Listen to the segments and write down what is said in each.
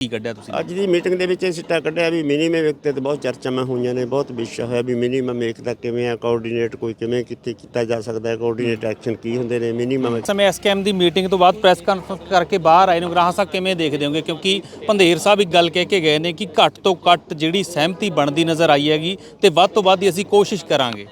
ਕੀ ਕੱਢਿਆ ਤੁਸੀਂ? ਅੱਜ ਦੀ ਮੀਟਿੰਗ ਦੇ ਵਿੱਚ ਇਹ ਸਿੱਟਾ ਕੱਢਿਆ ਵੀ ਮਿਨੀਮਮ ਇੱਕ ਤੇ ਬਹੁਤ ਚਰਚਾਵਾਂ ਹੋਈਆਂ ਨੇ ਬਹੁਤ ਵਿਸ਼ਾ ਹੋਇਆ ਵੀ ਮਿਨੀਮਮ ਇੱਕ ਦਾ ਕਿਵੇਂ ਆ ਕੋਆਰਡੀਨੇਟ ਕੋਈ ਕਿਵੇਂ ਕਿੱਥੇ ਕੀਤਾ ਜਾ ਸਕਦਾ ਹੈ ਕੋਆਰਡੀਨੇਟ ਐਕਸ਼ਨ ਕੀ ਹੁੰਦੇ ਨੇ ਮਿਨੀਮਮ ਸਮੇਂ ਐਸਕੇਐਮ ਦੀ ਮੀਟਿੰਗ ਤੋਂ ਬਾਅਦ ਪ੍ਰੈਸ ਕਾਨਫਰੰਸ ਕਰਕੇ ਬਾਹਰ ਆਏ ਨੂੰ ਗ੍ਰਾਹਾਂ ਸਾਹਿਬ ਕਿਵੇਂ ਦੇਖਦੇ ਹੋਗੇ? ਕਿਉਂਕਿ ਪੰਧੇਰ ਸਾਹਿਬ ਇੱਕ ਗੱਲ ਕਹਿ ਕੇ ਗਏ ਨੇ ਕਿ ਘੱਟ ਤੋਂ ਘੱਟ ਜਿਹੜੀ ਸਹਿਮਤੀ ਬਣਦੀ ਨਜ਼ਰ ਆਈ ਹੈਗੀ ਤੇ ਵੱਧ ਤੋਂ ਵੱਧ ਅਸੀਂ ਕੋਸ਼ਿਸ਼ ਕਰਾਂਗੇ।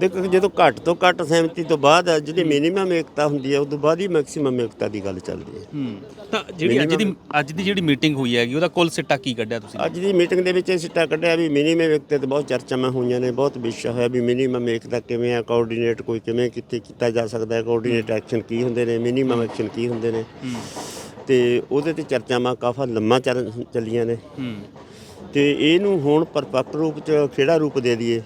ਦੇਖੋ ਜਦੋਂ ਘੱਟ ਤੋਂ ਘੱਟ ਸਹਿਮਤੀ ਤੋਂ ਬਾਅਦ ਆ, ਜਿਹੜੀ ਮਿਨੀਮਮ ਏਕਤਾ ਹੁੰਦੀ ਹੈ ਉਸ ਤੋਂ ਬਾਅਦ ਹੀ ਮੈਕਸਿਮਮ ਏਕਤਾ ਦੀ ਗੱਲ ਚੱਲਦੀ ਹੈ। ਹੂੰ। ਤਾਂ ਜਿਹੜੀ ਅੱਜ ਦੀ ਅੱਜ ਦੀ ਜਿਹੜੀ ਮੀਟਿੰਗ ਹੋਈ ਹੈਗੀ ਉਹਦਾ ਕੁੱਲ ਸਿੱਟਾ ਕੀ ਕੱਢਿਆ ਤੁਸੀਂ? ਅੱਜ ਦੀ ਮੀਟਿੰਗ ਦੇ ਵਿੱਚ ਇਹ ਸਿੱਟਾ ਕੱਢਿਆ ਵੀ ਮਿਨੀਮਮ ਇੱਕ ਤੇ ਬਹੁਤ ਚਰਚਾਵਾਂ ਹੋਈਆਂ ਨੇ ਬਹੁਤ ਵਿਸ਼ਾ ਹੋਇਆ ਵੀ ਮਿਨੀਮਮ ਦਾ ਕਿਵੇਂ ਆ ਕੋਆਰਡੀਨੇਟ ਕੋਈ ਕਿਵੇਂ ਕਿੱਥੇ ਕੀਤਾ ਜਾ ਸਕਦਾ ਹੈ ਕੋਆਰਡੀਨੇਟ ਐਕਸ਼ਨ ਕੀ ਹੁੰਦੇ ਨੇ ਮਿਨੀਮਮ ਐਕਸ਼ਨ ਕੀ ਹੁੰਦੇ ਨੇ। ਤੇ ਉਹਦੇ ਤੇ ਚਰਚਾਵਾਂ ਕਾਫੀ ਲੰਮਾ ਚੱਲ ਚੱਲੀਆਂ ਨੇ। ਹੂੰ। ਤੇ ਇਹਨੂੰ ਹੁਣ ਪਰਫੈਕਟ ਰੂਪ ਚ ਖੇੜਾ ਰੂਪ ਦੇ ਦਈਏ।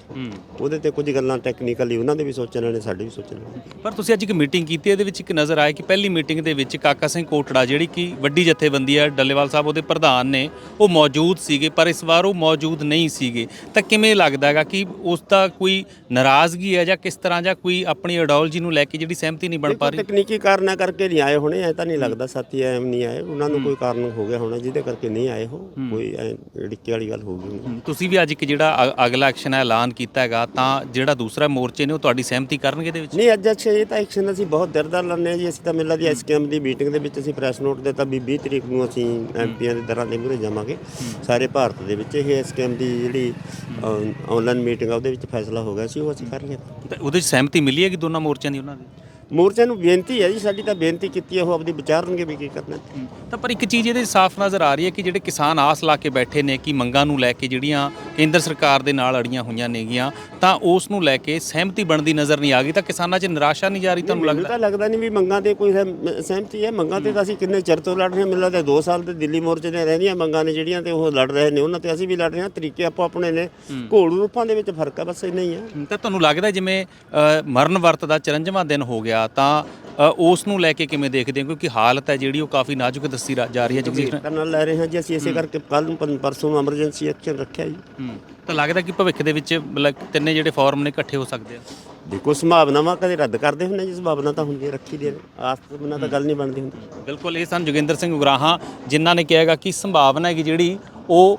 ਉਹਦੇ ਤੇ ਕੁਝ ਗੱਲਾਂ ਟੈਕਨੀਕਲੀ ਉਹਨਾਂ ਦੇ ਵੀ ਸੋਚਣ ਵਾਲੇ ਸਾਡੇ ਵੀ ਸੋਚਣ ਪਰ ਤੁਸੀਂ ਅੱਜ ਇੱਕ ਮੀਟਿੰਗ ਕੀਤੀ ਇਹਦੇ ਵਿੱਚ ਇੱਕ ਨਜ਼ਰ ਆਇਆ ਕਿ ਪਹਿਲੀ ਮੀਟਿੰਗ ਦੇ ਵਿੱਚ ਕਾਕਾ ਸਿੰਘ ਕੋਟੜਾ ਜਿਹੜੀ ਕਿ ਵੱਡੀ ਜਥੇਬੰਦੀ ਹੈ ਡੱਲੇਵਾਲ ਸਾਹਿਬ ਉਹਦੇ ਪ੍ਰਧਾਨ ਨੇ ਉਹ ਮੌਜੂਦ ਸੀਗੇ ਪਰ ਇਸ ਵਾਰ ਉਹ ਮੌਜੂਦ ਨਹੀਂ ਸੀਗੇ। ਤਾਂ ਕਿਵੇਂ ਲੱਗਦਾ ਹੈਗਾ ਕਿ ਉਸ ਦਾ ਕੋਈ ਨਾਰਾਜ਼ਗੀ ਹੈ ਜਾਂ ਕਿਸ ਤਰ੍ਹਾਂ ਜਾਂ ਕੋਈ ਆਪਣੀ ਆਈਡੀਓਲੋਜੀ ਨੂੰ ਲੈ ਕੇ ਜਿਹੜੀ ਸਹਿਮਤੀ ਨਹੀਂ ਬਣ ਪਾ ਰਹੀ? ਤਕਨੀਕੀ ਕਾਰਨਾਂ ਕਰਕੇ ਨਹੀਂ ਆਏ ਹੋਣੇ ਐ ਤਾਂ ਨਹੀਂ ਲੱਗਦਾ ਸਾਥੀ ਐਮ ਨਹੀਂ ਆਏ। ਉਹਨਾਂ ਨੂੰ ਕੋਈ ਕਾਰਨ ਹੋ ਗਿਆ ਹੋਣਾ ਜਿਹਦੇ ਕਰਕੇ ਨਹੀਂ ਆਏ ਹੋ। ਕੋਈ ਐ ਡਿੱਕੇ ਵਾਲੀ ਗੱਲ ਹੋ ਗਈ ਹੋਣੀ। ਤੁਸੀਂ ਵੀ ਅੱਜ ਇੱਕ ਜਿਹੜਾ ਅ- ਅਗਲਾ ਐਕਸ਼ਨ ਹੈ ਐਲਾਨ ਕੀਤਾ ਹੈਗਾ ਤਾਂ ਜਿਹੜਾ ਦੂਸਰਾ ਮੋਰਚੇ ਨੇ ਉਹ ਤੁਹਾਡੀ ਸਹਿਮਤੀ ਕਰਨਗੇ ਇਹਦੇ ਵਿੱਚ? ਨਹੀਂ ਅੱਜ ਅੱਛਾ ਇਹ ਤਾਂ ਐਕਸ਼ਨ ਅਸੀਂ ਬਹੁਤ ਦਰਦਰ ਲੈਂਦੇ ਹਾਂ ਜੀ। ਅਸੀਂ ਤਾਂ ਮਿਲਾ ਦੀ ਐਸਕੇਐਮ ਦੀ ਮੀਟਿੰਗ ਦੇ ਵਿੱਚ ਅਸੀਂ ਪ੍ਰੈਸ ਨੋਟ ਦਿੱਤਾ ਵੀ 20 ਤਰੀਕ ਨੂੰ ਅਸੀਂ ਐਮਪੀਆਂ ਦੇ ਦਰਾਂ ਦੇ ਮੂਹਰੇ ਜਾਵਾਂਗੇ। ਸਾਰੇ ਭਾਰਤ ਦੇ ਵਿੱਚ ਇਹ ਐਸਕੇਐਮ ਦੀ ਜਿਹੜੀ ਆਨਲਾਈਨ ਮੀਟਿੰਗ ਆ ਉਹਦੇ ਵਿੱਚ ਫੈਸਲਾ ਹੋ ਗਿਆ ਸੀ ਉਹ ਅਸੀਂ ਕਰ ਲਿਆ। ਤਾਂ ਉਹਦੇ ਵਿੱਚ ਸਹਿਮਤੀ ਮਿਲੀ ਹੈਗੀ ਦੋਨਾਂ ਮੋਰਚਿਆਂ ਦੀ ਉਹਨਾਂ ਦੀ? ਮੋਰਚੇ ਨੂੰ ਬੇਨਤੀ ਹੈ ਜੀ ਸਾਡੀ ਤਾਂ ਬੇਨਤੀ ਕੀਤੀ ਹੈ ਉਹ ਆਪਦੀ ਵਿਚਾਰਨਗੇ ਵੀ ਕੀ ਕਰਨਾ ਤਾਂ ਪਰ ਇੱਕ ਚੀਜ਼ ਇਹਦੇ ਸਾਫ਼ ਨਜ਼ਰ ਆ ਰਹੀ ਹੈ ਕਿ ਜਿਹੜੇ ਕਿਸਾਨ ਆਸ ਲਾ ਕੇ ਬੈਠੇ ਨੇ ਕਿ ਮੰਗਾਂ ਨੂੰ ਲੈ ਕੇ ਜਿਹੜੀਆਂ ਕੇਂਦਰ ਸਰਕਾਰ ਦੇ ਨਾਲ ਅੜੀਆਂ ਹੋਈਆਂ ਨੇਗੀਆਂ ਤਾਂ ਉਸ ਨੂੰ ਲੈ ਕੇ ਸਹਿਮਤੀ ਬਣਦੀ ਨਜ਼ਰ ਨਹੀਂ ਆ ਗਈ ਤਾਂ ਕਿਸਾਨਾਂ 'ਚ ਨਿਰਾਸ਼ਾ ਨਹੀਂ ਜਾ ਰਹੀ ਤੁਹਾਨੂੰ ਲੱਗਦਾ? ਤਾਂ ਲੱਗਦਾ ਨਹੀਂ ਵੀ ਮੰਗਾਂ ਤੇ ਕੋਈ ਸਹਿਮ- ਸਹਿਮਤੀ ਹੈ ਮੰਗਾਂ ਤੇ ਤਾਂ ਅਸੀਂ ਕਿੰਨੇ ਚਿਰ ਤੋਂ ਲੜ ਰਹੇ ਹਾਂ ਮੈਨੂੰ ਲੱਗਦਾ 2 ਸਾਲ ਤੇ ਦਿੱਲੀ ਮੋਰਚੇ ਨੇ ਰਹਿੰਦੀਆਂ ਮੰਗਾਂ ਨੇ ਜਿਹੜੀਆਂ ਤੇ ਉਹ ਲੜ ਰਹੇ ਨੇ ਉਹਨਾਂ ਤੇ ਅਸੀਂ ਵੀ ਲੜ ਰਹੇ ਹਾਂ ਤਰੀਕੇ ਆਪੋ ਆਪਣੇ ਨੇ ਘੋਲ ਰੂਪਾਂ ਦੇ ਵਿੱਚ ਫ਼ਰਕ ਹੈ ਬਸ ਇੰਨਾ ਹੀ ਹੈ ਤਾਂ ਤੁਹਾਨੂੰ ਲੱਗਦਾ ਜਿਵੇਂ ਅ, ਮਰਨ ਵਰਤ ਦਾ 54ਵਾਂ ਦਿਨ ਹੋ ਗਿਆ ਤਾਂ ਅ, ਉਸ ਨੂੰ ਲੈ ਕੇ ਕਿਵੇਂ ਦੇਖਦੇ ਹੋ? ਕਿਉਂਕਿ ਹਾਲਤ ਹੈ ਜਿਹੜੀ ਉਹ ਕਾਫੀ ਨਾਜ਼ੁਕ ਦੱਸੀ ਰਾ- ਜਾ ਰਹੀ ਹੈ ਜਗਦੀਸ਼ ਗੰਭੀਰਤਾ ਨਾਲ। ਲੈ ਰਹੇ ਹਾਂ ਜੀ ਅਸੀਂ ਇਸੇ ਕਰਕੇ ਕੱਲ ਨੂੰ ਪਰਸੋਂ ਐਮਰਜੈਂਸੀ ਐਕਸ਼ਨ ਰੱਖਿਆ ਜੀ। ਹੂੰ। ਤਾਂ ਲੱਗਦਾ ਕਿ ਭਵਿੱਖ ਦੇ ਵਿੱਚ ਮਤਲਬ ਤਿੰਨੇ ਜਿਹੜੇ ਫੋਰਮ ਨੇ ਇਕੱਠੇ ਹੋ ਸਕਦੇ ਆ। ਦੇਖੋ ਸੰਭਾਵਨਾਵਾਂ ਕਦੇ ਰੱਦ ਕਰਦੇ ਹੁੰਦੇ ਜੀ ਸੰਭਾਵਨਾ ਤਾਂ ਹੁੰਦੀ ਹੈ ਰੱਖੀ ਦੇ ਆਸ ਤੋਂ ਬਿਨਾਂ ਤਾਂ ਗੱਲ ਨਹੀਂ ਬਣਦੀ ਹੁੰਦੀ। ਬਿਲਕੁਲ ਇਹ ਸਨ ਜੋਗਿੰਦਰ ਸਿੰਘ ਉਗਰਾਹਾਂ ਜਿਨ੍ਹਾਂ ਨੇ ਕਿਹਾਗਾ ਕਿ ਸੰਭਾਵਨਾ ਹੈ ਕਿ ਜਿਹੜੀ ਉਹ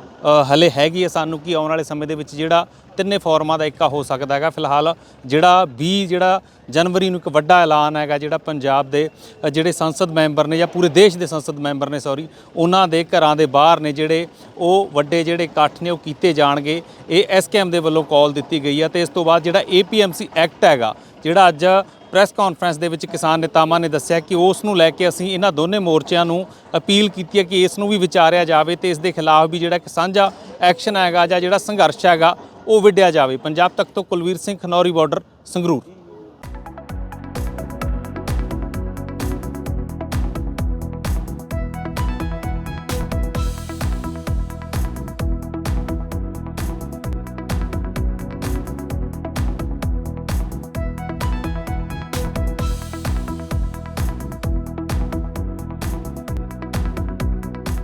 ਹਲੇ ਹੈਗੀ ਹੈ ਸਾਨੂੰ ਕਿ ਆਉਣ ਵਾਲੇ ਸਮੇਂ ਦੇ ਵਿੱਚ ਜਿਹੜਾ ਤਿੰਨੇ ਫੋਰਮਾਂ ਦਾ ਇੱਕਾ ਹੋ ਸਕਦਾ ਹੈਗਾ। ਫਿਲਹਾਲ ਜਿਹੜਾ 20 ਜਿਹੜਾ ਜਨਵਰੀ ਨੂੰ ਇੱਕ ਵੱਡਾ ਐਲਾਨ ਹੈਗਾ, ਜਿਹੜਾ ਪੰਜਾਬ ਦੇ ਜਿਹੜੇ ਸੰਸਦ ਮੈਂਬਰ ਨੇ ਜਾਂ ਪੂਰੇ ਦੇਸ਼ ਦੇ ਸੰਸਦ ਮੈਂਬਰ ਨੇ ਸੌਰੀ ਉਹਨਾਂ ਦੇ ਘਰਾਂ ਦੇ ਬਾਹਰ ਨੇ ਜਿਹੜੇ ਉਹ ਵੱਡੇ ਜਿਹੜੇ ਇਕੱਠ ਨੇ, ਉਹ ਕੀਤੇ ਜਾਣਗੇ। ਇਹ ਐਸਕੇਐਮ ਦੇ ਵੱਲੋਂ ਕਾਲ ਦਿੱਤੀ ਗਈ ਹੈ ਤੇ ਇਸ ਤੋਂ ਬਾਅਦ ਜਿਹੜਾ ਏਪੀਐਮਸੀ ਐਕਟ ਹੈਗਾ, ਜਿਹੜਾ ਅੱਜ ਪ੍ਰੈਸ ਕਾਨਫਰੰਸ ਦੇ ਵਿੱਚ ਕਿਸਾਨ ਨੇਤਾਵਾਂ ਨੇ ਦੱਸਿਆ ਕਿ ਉਸ ਨੂੰ ਲੈ ਕੇ ਅਸੀਂ ਇਹਨਾਂ ਦੋਨੇ ਮੋਰਚਿਆਂ ਨੂੰ ਅਪੀਲ ਕੀਤੀ ਹੈ ਕਿ ਇਸ ਨੂੰ ਵੀ ਵਿਚਾਰਿਆ ਜਾਵੇ ਤੇ ਇਸ ਦੇ ਖਿਲਾਫ ਵੀ ਜਿਹੜਾ ਇੱਕ ਸਾਂਝਾ ਐਕਸ਼ਨ ਹੈਗਾ ਜਾਂ ਜਿਹੜਾ ਸੰਘਰਸ਼ ਹੈਗਾ ਉਹ ਵਿੱਢਿਆ ਜਾਵੇ। ਪੰਜਾਬ ਤੱਕ ਤੋਂ ਕੁਲਵੀਰ ਸਿੰਘ, ਖਨੌਰੀ ਬਾਰਡਰ, ਸੰਗਰੂਰ।